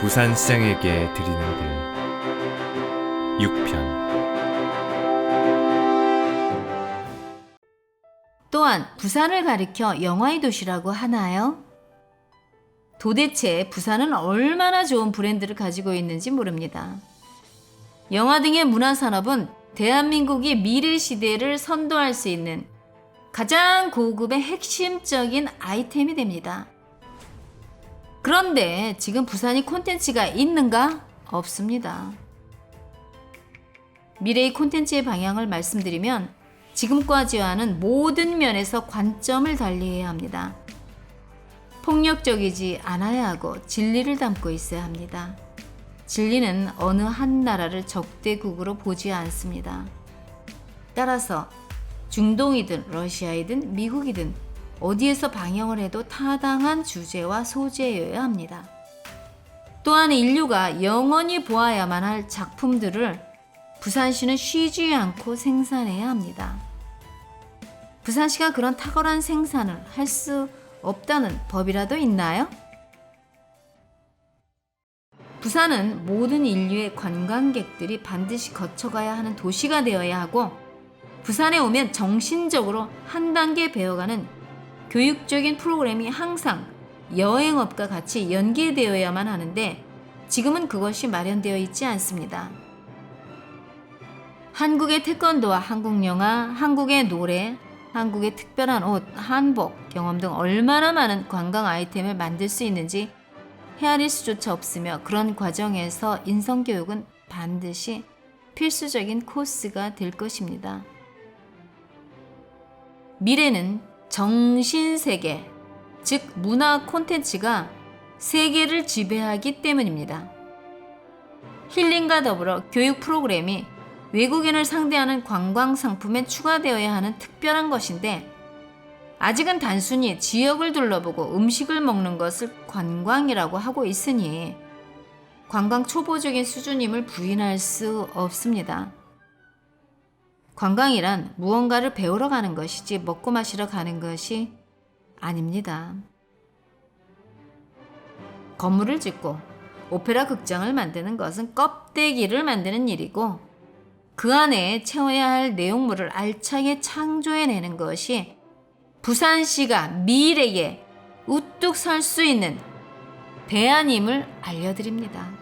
부산시장에게 드리는 글 6편 또한 부산을 가리켜 영화의 도시라고 하나요? 도대체 부산은 얼마나 좋은 브랜드를 가지고 있는지 모릅니다. 영화 등의 문화산업은 대한민국이 미래 시대를 선도할 수 있는 가장 고급의 핵심적인 아이템이 됩니다. 그런데 지금 부산이 콘텐츠가 있는가? 없습니다. 미래의 콘텐츠의 방향을 말씀드리면 지금까지와는 모든 면에서 관점을 달리해야 합니다. 폭력적이지 않아야 하고 진리를 담고 있어야 합니다. 진리는 어느 한 나라를 적대국으로 보지 않습니다. 따라서 중동이든 러시아이든 미국이든 어디에서 방영을 해도 타당한 주제와 소재여야 합니다. 또한 인류가 영원히 보아야만 할 작품들을 부산시는 쉬지 않고 생산해야 합니다. 부산시가 그런 탁월한 생산을 할 수 없다는 법이라도 있나요? 부산은 모든 인류의 관광객들이 반드시 거쳐가야 하는 도시가 되어야 하고 부산에 오면 정신적으로 한 단계 배워가는 교육적인 프로그램이 항상 여행업과 같이 연계되어야만 하는데 지금은 그것이 마련되어 있지 않습니다. 한국의 태권도와 한국 영화, 한국의 노래, 한국의 특별한 옷, 한복, 경험 등 얼마나 많은 관광 아이템을 만들 수 있는지 헤아릴 수조차 없으며 그런 과정에서 인성교육은 반드시 필수적인 코스가 될 것입니다. 미래는 정신세계, 즉 문화 콘텐츠가 세계를 지배하기 때문입니다. 힐링과 더불어 교육 프로그램이 외국인을 상대하는 관광 상품에 추가되어야 하는 특별한 것인데 아직은 단순히 지역을 둘러보고 음식을 먹는 것을 관광이라고 하고 있으니 관광 초보적인 수준임을 부인할 수 없습니다. 관광이란 무언가를 배우러 가는 것이지 먹고 마시러 가는 것이 아닙니다. 건물을 짓고 오페라 극장을 만드는 것은 껍데기를 만드는 일이고 그 안에 채워야 할 내용물을 알차게 창조해내는 것이 부산시가 미래에 우뚝 설 수 있는 대안임을 알려드립니다.